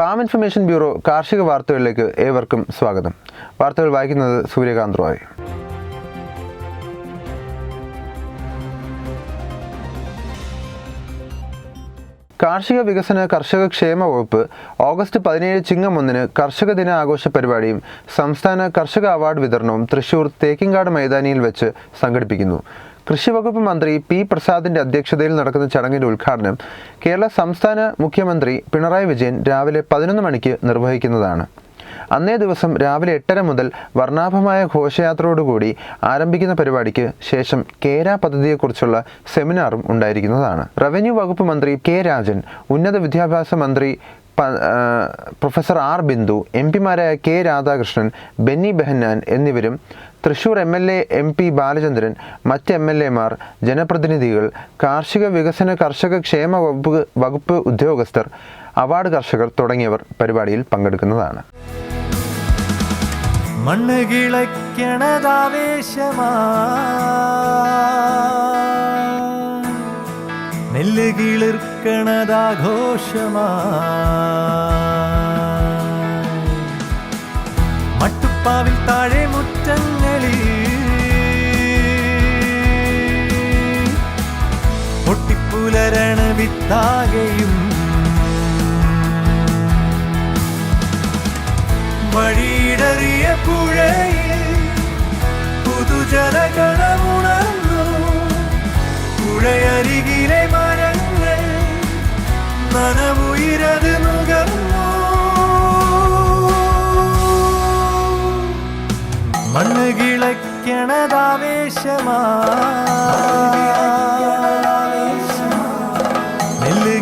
Farm information bureau കാർഷിക വാർത്തകളിലേക്ക് ഏവർക്കും സ്വാഗതം. വാർത്തകൾ വായിക്കുന്നത് സൂര്യകാന്ത് റോയ്. കാർഷിക വികസന കർഷക ക്ഷേമ വകുപ്പ് ഓഗസ്റ്റ് പതിനേഴ് ചിങ്ങം ഒന്നിന് കർഷക ദിന ആഘോഷ പരിപാടിയും സംസ്ഥാന കർഷക അവാർഡ് വിതരണവും തൃശൂർ തേക്കിങ്കാട് മൈതാനിയിൽ വെച്ച് സംഘടിപ്പിക്കുന്നു. കൃഷി വകുപ്പ് മന്ത്രി പി പ്രസാദിന്റെ അധ്യക്ഷതയിൽ നടക്കുന്ന ചടങ്ങിന്റെ ഉദ്ഘാടനം കേരള സംസ്ഥാന മുഖ്യമന്ത്രി പിണറായി വിജയൻ രാവിലെ പതിനൊന്ന് മണിക്ക് നിർവഹിക്കുന്നതാണ്. അന്നേ ദിവസം രാവിലെ എട്ടര മുതൽ വർണാഭമായ ഘോഷയാത്രയോടുകൂടി ആരംഭിക്കുന്ന പരിപാടിക്ക് ശേഷം കേര പദ്ധതിയെക്കുറിച്ചുള്ള സെമിനാറും ഉണ്ടായിരിക്കുന്നതാണ്. റവന്യൂ വകുപ്പ് മന്ത്രി കെ രാജൻ ഉന്നത വിദ്യാഭ്യാസ മന്ത്രി പ്രൊഫസർ ആർ ബിന്ദു എം പിമാരായ കെ രാധാകൃഷ്ണൻ ബെന്നി ബെഹന്നാൻ എന്നിവരും Thrissur M L A M P Balachandran മറ്റ് എം എൽ എമാർ ജനപ്രതിനിധികൾ കാർഷിക വികസന കർഷക ക്ഷേമ വകുപ്പ് വകുപ്പ് ഉദ്യോഗസ്ഥർ അവാർഡ് കർഷകർ തുടങ്ങിയവർ പരിപാടിയിൽ പങ്കെടുക്കുന്നതാണ്. മണ്ണ് കിളയ്ക്കണതാവേശമാ. നെല്ല് കിളിർക്കണതാഘോഷമാ. മട്ടുപ്പാവിൽ താഴെ മുറ്റങ്ങളിൽ പൊട്ടിപ്പുലരണ വിത്താകെയും വഴിയിടറിയ പുഴയിൽ പുതുജലകളമുണർന്നു പുഴയരികിലെ മരങ്ങൾ നനമുയിരത് നുകർന്നു. മണ്ണ് കിളയ്ക്കണതാവേശമാ. നെല്ല്